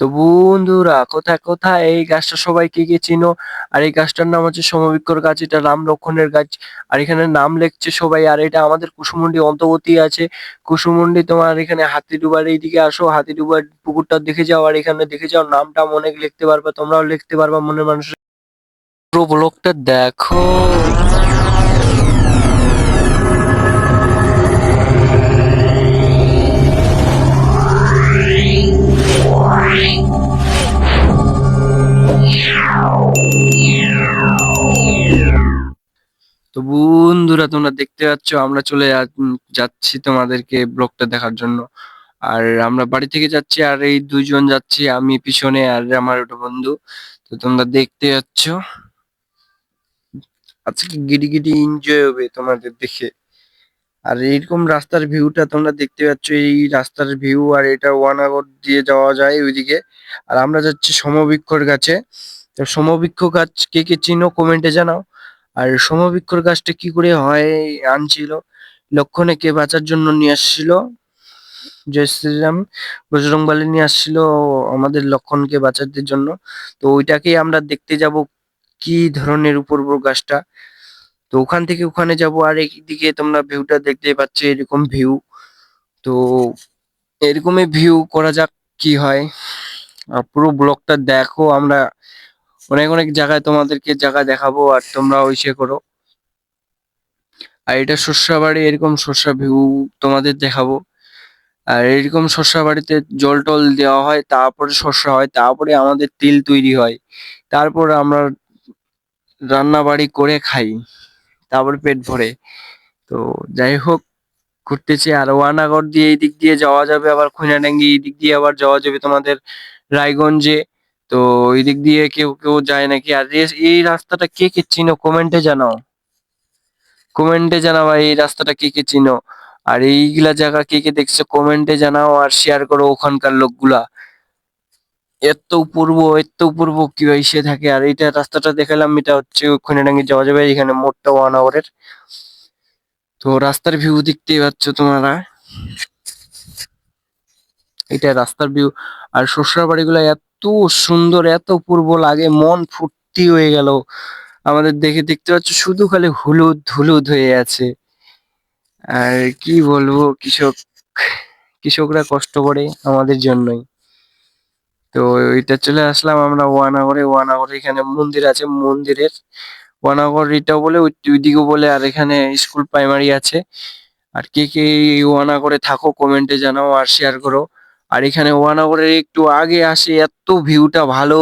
তো বন্ধুরা, কোথায় কোথায়? এই গাছটা সবাই কে কে চিনো? আর এই গাছটার নাম হচ্ছে সমবৃক্ষর গাছ, এটা রাম লক্ষণের গাছ। আর এখানে নাম লিখছে সবাই, আর এটা আমাদের কুসুমুন্ডি অন্তর্বর্তী আছে। কুসুমুন্ডি, তোমার এখানে হাতিডুবার এইদিকে আসো, হাতিডুবার পুকুরটা দেখে যাও, আর এখানে দেখে যাও, নামটা অনেক লিখতে পারবা, তোমরাও লিখতে পারবা মনের মানুষের। পুরো ব্লগটা দেখো। তোমরা দেখতে পাচ্ছ আমরা চলে যাচ্ছি তোমাদেরকে ব্লগটা দেখার জন্য। আর আমরা বাড়ি থেকে যাচ্ছি, আর এই দুইজন যাচ্ছি, আমি পিছনে আর আমার একটা বন্ধু। তো তোমরা দেখতে যাচ্ছ। আজকে গিডি গিডি এনজয় হবে তোমাদের দেখে। আর এইরকম রাস্তার ভিউটা তোমরা দেখতে পাচ্ছ, এই রাস্তার ভিউ আর এটা ওয়ানাগড় দিয়ে যাওয়া যায় ওইদিকে। আর আমরা যাচ্ছি সমবৃক্ষর কাছে তো সমবৃক্ষ গাছ কে কে চিনো কমেন্টে জানাও। আর সমবৃক্ষর গাছটা কি করে হয় আনছিল? লক্ষণে কে বাঁচার জন্য নিয়ে আসছিল। জয় শ্রীরাম বজরংবলী নিয়ে আসছিল আমাদের লক্ষণকে বাঁচাতে জন্য। তো ওইটাকেই আমরা দেখতে যাব কি ধরনের উপর গাছটা। তো ওখান থেকে ওখানে যাব আর একদিকে তোমরা ভিউটা দেখতে পাচ্ছ এরকম ভিউ তো এরকমই ভিউ করা যাক কি হয়। পুরো ব্লগটা দেখো, আমরা অনেক অনেক জায়গায় তোমাদেরকে জায়গা দেখাবো আর তোমরা ওই সে করো। আর এটা শস্যা বাড়ি, এরকম শস্যা ভিউ তোমাদের দেখাবো। আর এরকম শস্যা বাড়িতে জল টল দেওয়া হয়, তারপরে শস্যা হয়, তারপরে আমাদের তিল তৈরি হয়। তারপর আমরা রান্না বাড়ি করে খাই, তারপর পেট ভরে। তো যাই হোক, ঘুরতেছি আর ওয়ানাগড় দিয়ে এই দিক দিয়ে যাওয়া যাবে, আবার খুইনাডাঙ্গি এই দিক দিয়ে আবার যাওয়া যাবে তোমাদের রায়গঞ্জে। তো এই দিক দিয়ে কেউ কেউ যায় নাকি? আর এই রাস্তাটা কে কে চিনো? কমেন্টে জানাও। কমেন্টে জানাও এই রাস্তাটা কে কে চিনো? আর এইগুলা জায়গা কে কে দেখছ? কমেন্টে জানাও আর শেয়ার করো ওখানকার লোকগুলা। এত পূর্ব এত পূর্ব কি এসে থাকে? আর এইটা রাস্তাটা দেখালাম, এটা হচ্ছে খুনেডাঙ্গি যাওয়া যাবে, এখানে মোটটা ওয়ান আওয়ারের। তো রাস্তার ভিউ দেখতেই পাচ্ছ তোমরা। এটা রাস্তার ভিউ আর শ্বশুর বাড়িগুলো এত সুন্দর, এত পূর্ব লাগে, মন ফুর্তি হয়ে গেল। আমাদের দেখে দেখতে পাচ্ছ, শুধু খালি হলুদ হলুদ হয়ে আছে। আর কি বলব, কৃষক, কৃষকরা কষ্ট করে আমাদের জন্যই। তো এটা চলে আসলাম আমরা ওয়ানাগরে ওয়ানাগরে এখানে মন্দির আছে, মন্দিরের। ওয়ানাগর এটাও বলে, ওই ওইদিকেও বলে, আর এখানে স্কুল প্রাইমারি আছে। আর কে কে ওয়ানাগরে থাকো কমেন্টে জানাও আর শেয়ার করো। আর এখানে ওয়ানাগরের একটু আগে আসে, এত ভিউটা ভালো।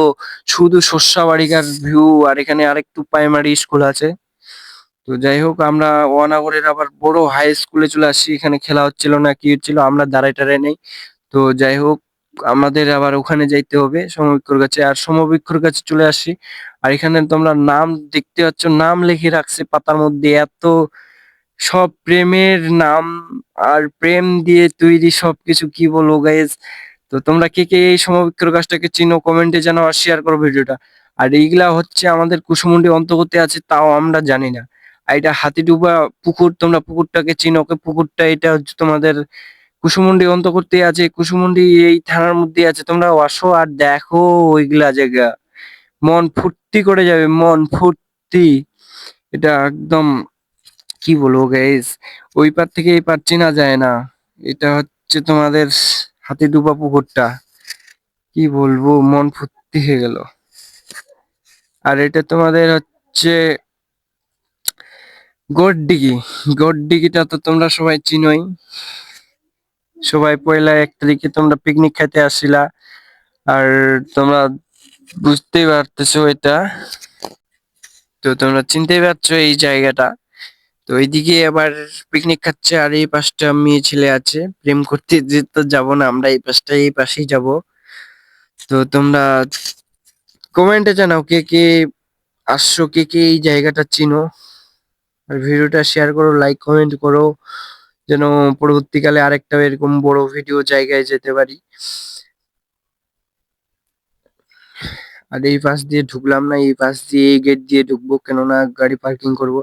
শুধু শস্যা বাড়িকার ভিউ আর এখানে আরেকটু প্রাইমারি স্কুল আছে। তো যাই হোক, আমরা ওয়ানাগরের আবার বড় হাই স্কুলে চলে আসি এখানে খেলা হচ্ছিল না, কি হচ্ছিল, আমরা দাঁড়ায় টাড়ায় নেই। তো যাই হোক, আমাদের আবার ওখানে যাইতে হবে সমবৃক্ষর কাছে। আর সমবৃক্ষর কাছে চলে আসি। আর এখানে তোমরা নাম দেখতে পাচ্ছ, নাম লিখে রাখছে পাতার মধ্যে। এত সব প্রেমের নাম আর প্রেম দিয়ে তৈরি সবকিছু কি বলব গাইজ তো তোমরা কে কে এই সমবৃক্ষর গাছটাকে চিনো কমেন্টে আর শেয়ার করো ভিডিওটা। আর এইগুলা হচ্ছে আমাদের কুসুমুন্ডি অন্তর্গতে আছে, তাও আমরা জানি না। আর এটা হাতিডুবা পুকুর, তোমরা পুকুরটাকে চিনো, ওকে পুকুরটা এটা হচ্ছে তোমাদের কুসুমুন্ডি অন্তর্গতে আছে। কুসুমুন্ডি এই থানার মধ্যে আছে। তোমরা আসো আর দেখো ওইগুলা জায়গা। মন ফুর্তি করে যাবে, মন ফুর্তি। এটা একদম কি বলব গাইস ওই পার থেকে এই পার চেনা যায় না। এটা হচ্ছে তোমাদের হাতিডুবা পুকুরটা। কি বলব? মন ফুর্তি হয়ে গেল। আর এটা তোমাদের হচ্ছে গোডডিগি গোডডিগিটা তো তোমরা সবাই চিনোই। সবাই পয়লা এক তারিখে তোমরা পিকনিক খেতে আসছিলা আর তোমরা বুঝতেই পারতেছো এটা। তো তোমরা চিনতেই পারছ এই জায়গাটা। তো এইদিকে আবার পিকনিক খাচ্ছে আর এই পাশটা মেয়ে ছেলে আছে। প্রেম করতে যে তো যাব না, আমরা এই পাশটা এই পাশেই যাব। তো তোমরা কমেন্টে জানাও কে কে আসছো, কে কে এই জায়গাটা চিনো। আর ভিডিওটা শেয়ার করো লাইক কমেন্ট করো। যেন পরবর্তীকালে আরেকটা এরকম বড় ভিডিও জায়গায় যেতে পারি। আর এই পাশ দিয়ে ঢুকলাম না, এই পাশ দিয়ে, এই গেট দিয়ে ঢুকবো, কেননা গাড়ি পার্কিং করব।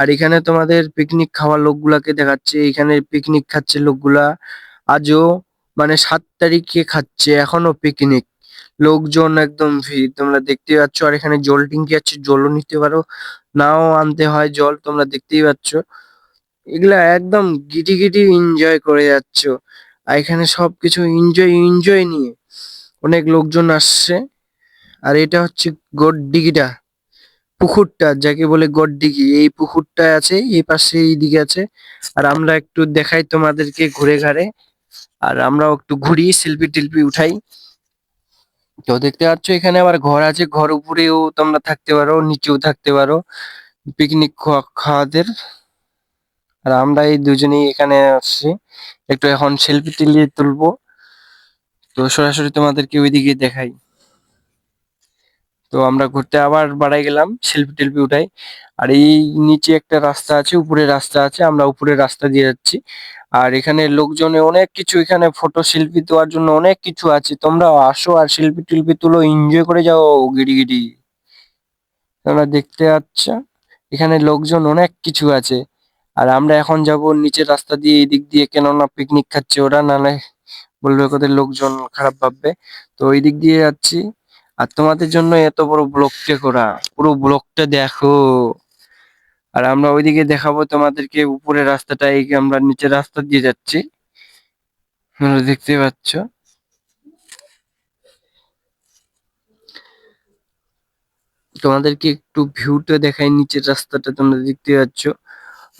আর এখানে তোমাদের পিকনিক খাওয়ার লোকগুলাকে দেখাচ্ছে, এখানে পিকনিক খাচ্ছে লোকগুলা। আজও মানে সাত তারিখে খাচ্ছে, এখনও পিকনিক লোকজন একদম ভিড়, তোমরা দেখতেই পাচ্ছ। আর এখানে জল ট্যাঙ্কি আছে, জলও নিতে পারো। নাও আনতে হয় জল, তোমরা দেখতেই পাচ্ছ। এগুলা একদম গিটি গিটি এনজয় করে যাচ্ছ। আর এখানে সবকিছু এনজয় এনজয় নিয়ে অনেক লোকজন আসছে। আর এটা হচ্ছে গোডডিগিটা, পুকুরটা, যাকে বলে গডডিগি। এই পুকুরটা আছে, এই পাশে এইদিকে আছে। আর আমরা একটু দেখাই তোমাদেরকে ঘুরে ঘাড়ে। আর আমরাও একটু ঘুরি, সেলফি টেলফি উঠাই। তো দেখতে পাচ্ছ, এখানে আবার ঘর আছে। ঘর উপরেও তোমরা থাকতে পারো, নিচেও থাকতে পারো। পিকনিক খাওয়াদের। আর আমরা এই দুজনেই এখানে আসছি। একটু এখন সেলফি টেলিয়ে তুলবো। তো সরাসরি তোমাদেরকে ওইদিকে দেখাই। তো আমরা ঘুরতে আবার বাড়াই গেলাম সেলফি টেলফি উঠাই। আর এই নিচে একটা রাস্তা আছে উপরে রাস্তা আছে, আমরা উপরে রাস্তা দিয়ে যাচ্ছি। আর এখানে লোকজনে অনেক কিছু, এখানে ফটো সেলফি দেওয়ার জন্য অনেক কিছু আছে। তোমরা আসো আর সেলফি টেলফি তুলো এনজয় করে যাও গিরি গিরি। তোমরা দেখতে পাচ্ছ, এখানে লোকজন অনেক কিছু আছে। আর আমরা এখন যাব নিচের রাস্তা দিয়ে, এদিক দিয়ে কেননা পিকনিক খাচ্ছে ওরা নালে বলবে কোথায় লোকজন খারাপ ভাববে। তো ওই দিক দিয়ে যাচ্ছি। আর তোমাদের জন্য এত বড় ব্লকটা করা পুরো ব্লকটা দেখো। আর আমরা ওইদিকে দেখাবো তোমাদেরকে উপরের রাস্তাটা, এই আমরা নিচের রাস্তা দিয়ে যাচ্ছি। তোমরা দেখতে পাচ্ছ। তোমাদেরকে একটু ভিউটা দেখাই নিচের রাস্তাটা, তোমরা দেখতে পাচ্ছ।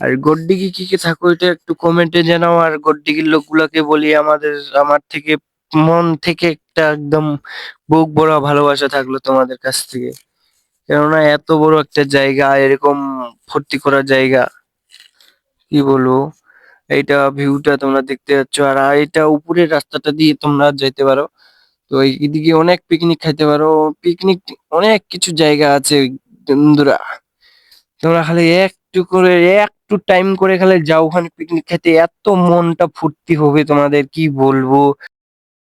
আর গড্ডিগি কি কি থাকো, এটা একটু কমেন্টে জানাও। আর গড্ডিগির লোকগুলাকে বলি, আমাদের, আমার থেকে মন থেকে একটা একদম বুক ভরা ভালোবাসা থাকল তোমাদের কাছ থেকে। কেননা এত বড় একটা জায়গা, এরকম ফুর্তি করার জায়গা, কি বলব? এইটা ভিউটা তোমরা দেখতে পাচ্ছ আর এটা উপরের রাস্তাটা দিয়ে তোমরা যেতে পারো। তো এইদিকে অনেক পিকনিক খাইতে পারো। পিকনিক অনেক কিছু জায়গা আছে বন্ধুরা। তোমরা খালি একটু করে, একটু টাইম করে খালি যাও ওখানে পিকনিক খেতে এত মনটা ফুর্তি হবে তোমাদের, কি বলব?